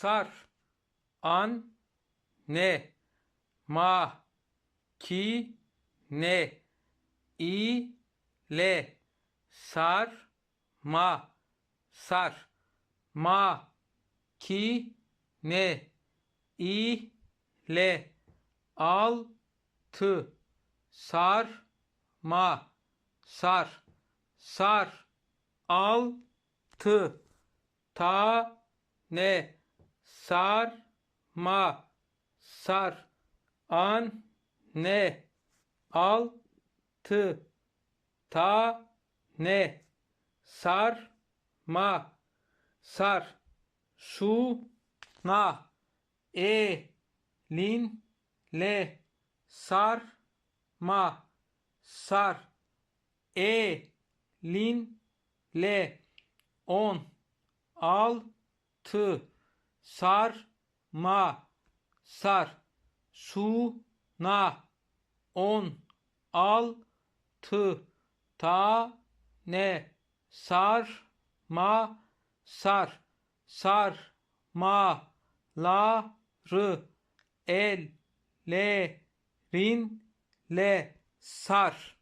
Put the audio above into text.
sar an ne ma ki ne i le sar ma sar ma ki ne i le al tı sar ma sar sar al tı ta ne sar ma sar an ne al tı ta ne sar ma sar su na e lin le sar ma sar e lin le on al tı sar ma sar. Su na. On al tı. Ta ne. Sar ma sar. Sar ma la rı. El le rin le. Sar